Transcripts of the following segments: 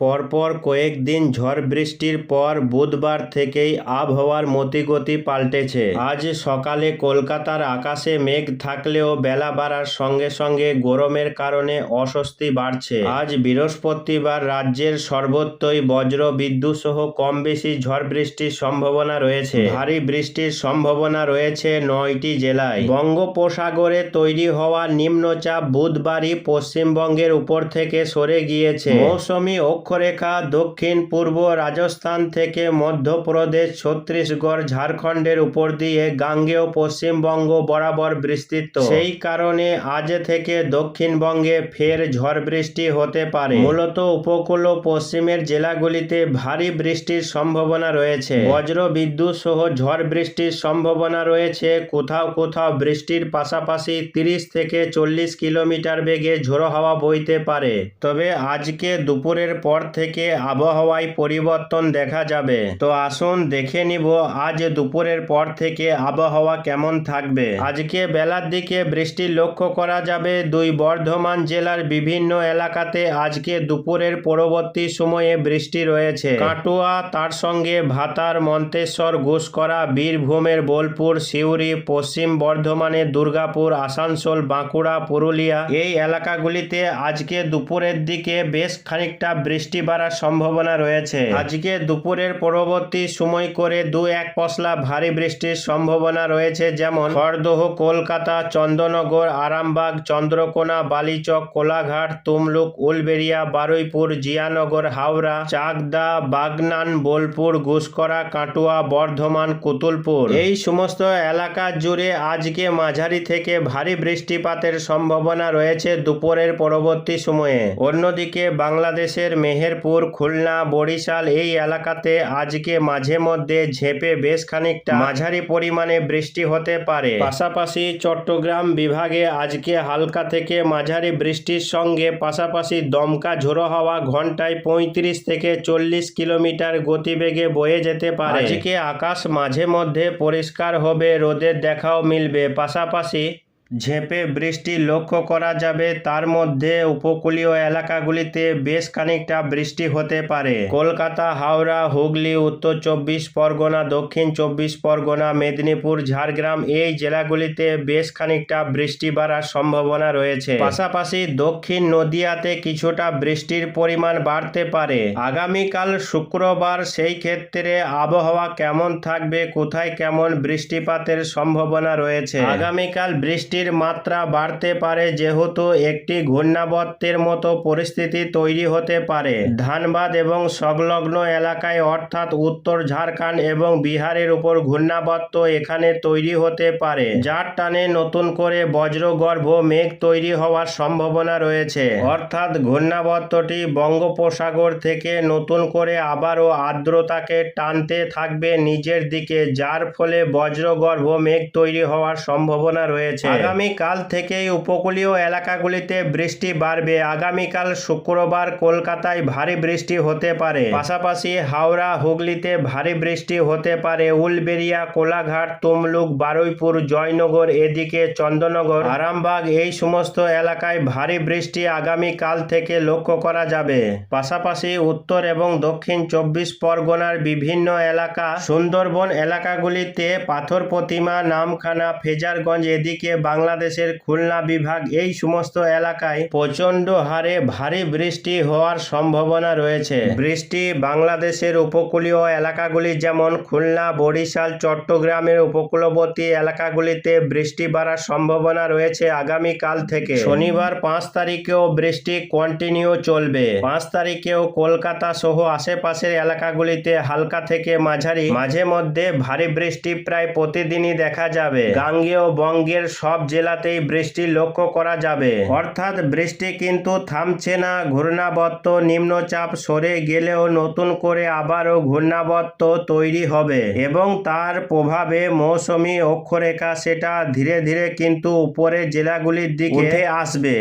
পরপর কয়েকদিন ঝড় বৃষ্টির পর বুধবার থেকেই আবহাওয়ার মতিগতি পাল্টেছে। আজ সকালে কলকাতার আকাশে মেঘ থাকলেও বেলা বাড়ার সঙ্গে সঙ্গে গরমের কারণে অস্বস্তি বাড়ছে। আজ বৃহস্পতিবার রাজ্যের সর্বত্রই বজ্র বিদ্যুৎ সহ কম বেশি ঝড় বৃষ্টির সম্ভাবনা রয়েছে। ভারী বৃষ্টির সম্ভাবনা রয়েছে নয়টি জেলায়। বঙ্গোপসাগরে তৈরি হওয়া নিম্নচাপ বুধবারই পশ্চিমবঙ্গের উপর থেকে সরে গিয়েছে। মৌসুমী অক্ষরেখা দক্ষিণ পূর্ব রাজস্থান থেকে মধ্যপ্রদেশ, ছত্তিশগড়, ঝাড়খণ্ডের উপর দিয়ে গাঙ্গেয় পশ্চিমবঙ্গ বরাবর বিস্তৃত। সেই কারণে আজ থেকে দক্ষিণবঙ্গে ফের ঝড় বৃষ্টি হতে পারে। মূলত উপকূল ও পশ্চিমের জেলাগুলিতে ভারী বৃষ্টির সম্ভাবনা রয়েছে। বজ্র বিদ্যুৎ সহ ঝড় বৃষ্টির সম্ভাবনা রয়েছে। কোথাও কোথাও বৃষ্টির পাশাপাশি তিরিশ থেকে চল্লিশ কিলোমিটার বেগে ঝোড়ো হাওয়া বইতে পারে। তবে আজকে দুপুরের পর থেকে আবহাওয়ায় পরিবর্তন দেখা যাবে। তো আসুন দেখে নিব, আজ দুপুরের পর থেকে আবহাওয়া কেমন থাকবে? আজকে বেলার দিকে বৃষ্টি লক্ষ্য করা যাবে। দুই বর্ধমান জেলার বিভিন্ন এলাকাতে আজকে দুপুরের পরবর্তী সময়ে বৃষ্টি রয়েছে। কাটুয়া, তার সঙ্গে ভাতার, মন্তেশ্বর ঘুষকরা বীরভূমের বোলপুর, সিউড়ি, পশ্চিম বর্ধমানের দুর্গাপুর, আসানসোল, বাঁকুড়া, পুরুলিয়া এই এলাকাগুলিতে আজকে দুপুরের দিকে বেশ খানিকটা বৃষ্টি বাড়ার সম্ভাবনা রয়েছে। আজকে দুপুরের পরবর্তী সময় করে দু এক পশলা ভারী বৃষ্টির সম্ভাবনা রয়েছে, যেমন খড়দহ, কলকাতা, চন্দননগর, আরামবাগ, চন্দ্রকোনা, বালিচক, কোলাঘাট, তুমলুক, উলবেড়িয়া, বারুইপুর, জিয়ানগর, হাওড়া, চাকদা, বাগনান, বোলপুর ঘুষকরা কাটুয়া, বর্ধমান, কুতুলপুর। এই সমস্ত এলাকা জুড়ে আজকে মাঝারি থেকে ভারী বৃষ্টিপাতের সম্ভাবনা রয়েছে দুপুরের পরবর্তী সময়ে। অন্যদিকে বাংলাদেশের মেহেরপুর, খুলনা, বরিশাল এই এলাকাতে আজকে মাঝে মধ্যে ঝেপে বেশ খানিকটা মাঝারি পরিমাণে বৃষ্টি হতে পারে। পাশাপাশি চট্টগ্রাম বিভাগে আজকে হালকা থেকে মাঝারি বৃষ্টির সঙ্গে পাশাপাশি দমকা ঝোড়ো হাওয়া ঘন্টায় পঁয়ত্রিশ থেকে চল্লিশ কিলোমিটার গতিবেগে বয়ে যেতে পারে। আজকে আকাশ মাঝে মধ্যে পরিষ্কার হবে, রোদের দেখাও মিলবে। পাশাপাশি ঝেঁপে বৃষ্টি লক্ষ্য করা যাবে। তার মধ্যে উপকূলীয় এলাকাগুলিতে বেশ খানিকটা বৃষ্টি হতে পারে। কলকাতা, হাওড়া, হুগলি, উত্তর চব্বিশ পরগনা, দক্ষিণ চব্বিশ পরগনা, মেদিনীপুর, ঝাড়গ্রাম এই জেলাগুলিতে বেশ খানিকটা বৃষ্টি বাড়ার সম্ভাবনা রয়েছে। পাশাপাশি দক্ষিণ নদিয়াতে কিছুটা বৃষ্টির পরিমাণ বাড়তে পারে। আগামীকাল শুক্রবার সেই ক্ষেত্রে আবহাওয়া কেমন থাকবে, কোথায় কেমন বৃষ্টিপাতের সম্ভাবনা রয়েছে? আগামীকাল বৃষ্টির মাত্রা বাড়তে পারে যেহেতু একটি ঘূর্ণাবর্তের মতো পরিস্থিতি তৈরি হতে পারে। ধানবাদ এবং সংলগ্ন এলাকায় অর্থাৎ উত্তর ঝাড়খণ্ড এবং বিহারের উপর ঘূর্ণাবর্ত এখানে তৈরি হতে পারে, যার টানে নতুন করে বজ্রগর্ভ মেঘ তৈরি হওয়ার সম্ভাবনা রয়েছে। অর্থাৎ ঘূর্ণাবর্তটি বঙ্গোপসাগর থেকে নতুন করে আবারও আর্দ্রতাকে টানতে থাকবে নিজের দিকে, যার ফলে বজ্রগর্ভ মেঘ তৈরি হওয়ার সম্ভাবনা রয়েছে। আগামীকাল থেকেই উপকূলীয় এলাকাগুলিতে বৃষ্টি বাড়বে। আগামীকাল শুক্রবার কলকাতায় ভারী বৃষ্টি হতে পারে। পাশাপাশি হাওড়া, হুগলিতে ভারী বৃষ্টি হতে পারে। উলবেড়িয়া, কোলাঘাট, তমলুক, বারুইপুর, জয়নগর, এদিকে চন্দননগর, আরামবাগ এই সমস্ত এলাকায় ভারী বৃষ্টি আগামীকাল থেকে লক্ষ্য করা যাবে। পাশাপাশি উত্তর এবং দক্ষিণ চব্বিশ পরগনার বিভিন্ন এলাকা, সুন্দরবন এলাকাগুলিতে পাথর প্রতিমা, নামখানা, ফেজারগঞ্জ এদিকে বাংলাদেশের খুলনা বিভাগ এই সমস্ত এলাকায় প্রচণ্ড হারে ভারী বৃষ্টি হওয়ার সম্ভাবনা রয়েছে। বৃষ্টি বাংলাদেশের উপকূলীয় এলাকাগুলি যেমন খুলনা, বরিশাল, চট্টগ্রামের উপকূলবর্তী এলাকাগুলিতে বৃষ্টি বাড়ার সম্ভাবনা রয়েছে আগামীকাল থেকে। শনিবার পাঁচ তারিখেও বৃষ্টি কন্টিনিউ চলবে। পাঁচ তারিখেও কলকাতা সহ আশেপাশের এলাকাগুলিতে হালকা থেকে মাঝারি, মাঝে মধ্যে ভারী বৃষ্টি প্রায় প্রতিদিনই দেখা যাবে। গাঙ্গেয় বঙ্গের সব জেলাতেই বৃষ্টি লক্ষ্য করা যাবে। অর্থাৎ বৃষ্টি কিন্তু থামছে না ঘূর্ণাবর্ত নিম্নচাপ সরে গেলেও নতুন করে আবারও ঘূর্ণাবর্ত তৈরি হবে এবং তার প্রভাবে মৌসুমি অক্ষরেখা সেটা ধীরে ধীরে কিন্তু উপরে জেলাগুলির দিকে আসবে।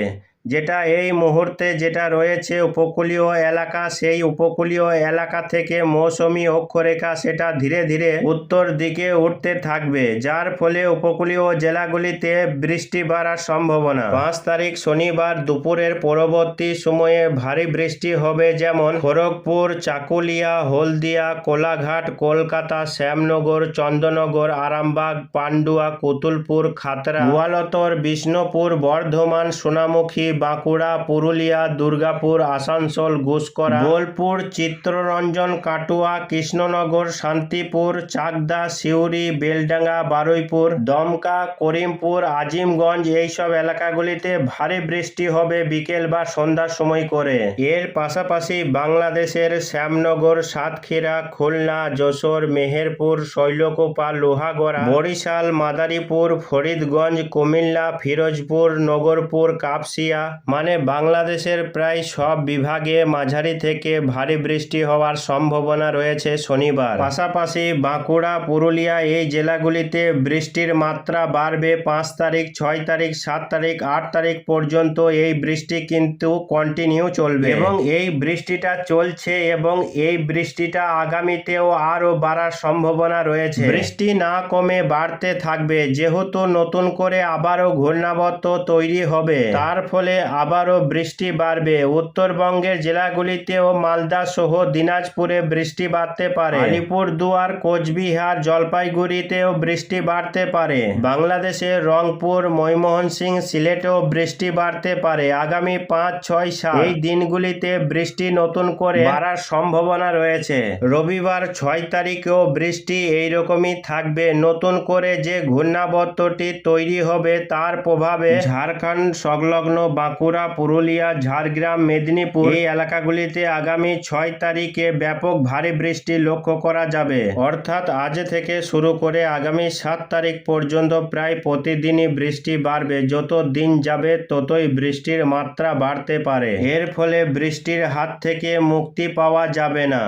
যেটা এই মুহূর্তে যেটা রয়েছে উপকূলীয় এলাকা, সেই উপকূলীয় এলাকা থেকে মৌসুমী অক্ষরেখা সেটা ধীরে ধীরে উত্তর দিকে উঠতে থাকবে। যার ফলে উপকূলীয় জেলাগুলিতে বৃষ্টি বাড়ার সম্ভাবনা। পাঁচ তারিখ শনিবার দুপুরের পরবর্তী সময়ে ভারী বৃষ্টি হবে যেমন খড়গপুর, চাকুলিয়া, হলদিয়া, কোলাঘাট, কলকাতা, শ্যামনগর, চন্দননগর, আরামবাগ, পান্ডুয়া, কুতুলপুর, খাতরা, গোয়ালতর, বিষ্ণুপুর, বর্ধমান, সোনামুখী বাঁকুড়া, পুরুলিয়া, দুর্গাপুর, আসানসোল ঘুষকরা বোলপুর চিত্ররঞ্জন কাটুয়া, কৃষ্ণনগর, শান্তিপুর, চাকদা, সিউড়ি, বেলডাঙ্গা, বারুইপুর, দমকা, করিমপুর, আজিমগঞ্জ এইসব এলাকাগুলিতে ভারী বৃষ্টি হবে বিকেল বা সন্ধ্যার সময় করে। এর পাশাপাশি বাংলাদেশের শ্যামনগর, সাতক্ষীরা, খুলনা, যশোর, মেহেরপুর, শৈলকোপা, লোহাগড়া, বরিশাল, মাদারীপুর, ফরিদগঞ্জ, কুমিল্লা, ফিরোজপুর, নগরপুর, কাপসিয়া মানে বাংলাদেশের প্রায় সব বিভাগে মাঝারি থেকে ভারী বৃষ্টি হওয়ার সম্ভাবনা রয়েছে শনিবার। পাশাপাশি বাঁকুড়া, পুরুলিয়া এই জেলাগুলিতে বৃষ্টির মাত্রা বাড়বে পাঁচ তারিখ, ছয় তারিখ, সাত তারিখ, আট তারিখ পর্যন্ত এই বৃষ্টি কিন্তু কন্টিনিউ চলবে। এবং এই বৃষ্টিটা চলছে এবং এই বৃষ্টিটা আগামীতেও আরও বাড়ার সম্ভাবনা রয়েছে। বৃষ্টি না কমে বাড়তে থাকবে, যেহেতু নতুন করে আবারও ঘূর্ণাবর্ত তৈরি হবে। তার ফলে আবারও বৃষ্টি বাড়বে। উত্তরবঙ্গের জেলাগুলিতেও মালদা সহ দিনাজপুরে বৃষ্টি বাড়তে পারে। আলিপুর দুয়ার কোচবিহার, জলপাইগুড়িতেও বৃষ্টি বাড়তে পারে। বাংলাদেশের রংপুর ময়মনসিং সিলেটেও বৃষ্টি বাড়তে পারে। আগামী পাঁচ, ছয়, সাত এই দিনগুলিতে বৃষ্টি নতুন করে বাড়ার সম্ভাবনা রয়েছে। রবিবার ছয় তারিখেও বৃষ্টি এইরকমই থাকবে। নতুন করে যে ঘূর্ণাবর্তটি তৈরি হবে তার প্রভাবে ঝাড়খণ্ড সংলগ্ন বাঁকুড়া, পুরুলিয়া, ঝাড়গ্রাম, মেদিনীপুর এই এলাকাগুলিতে আগামী ছয় তারিখে ব্যাপক ভারী বৃষ্টি লক্ষ্য করা যাবে। অর্থাৎ আজ থেকে শুরু করে আগামী সাত তারিখ পর্যন্ত প্রায় প্রতিদিনই বৃষ্টি বাড়বে। যত দিন যাবে, ততই বৃষ্টির মাত্রা বাড়তে পারে। এর ফলে বৃষ্টির হাত থেকে মুক্তি পাওয়া যাবে না।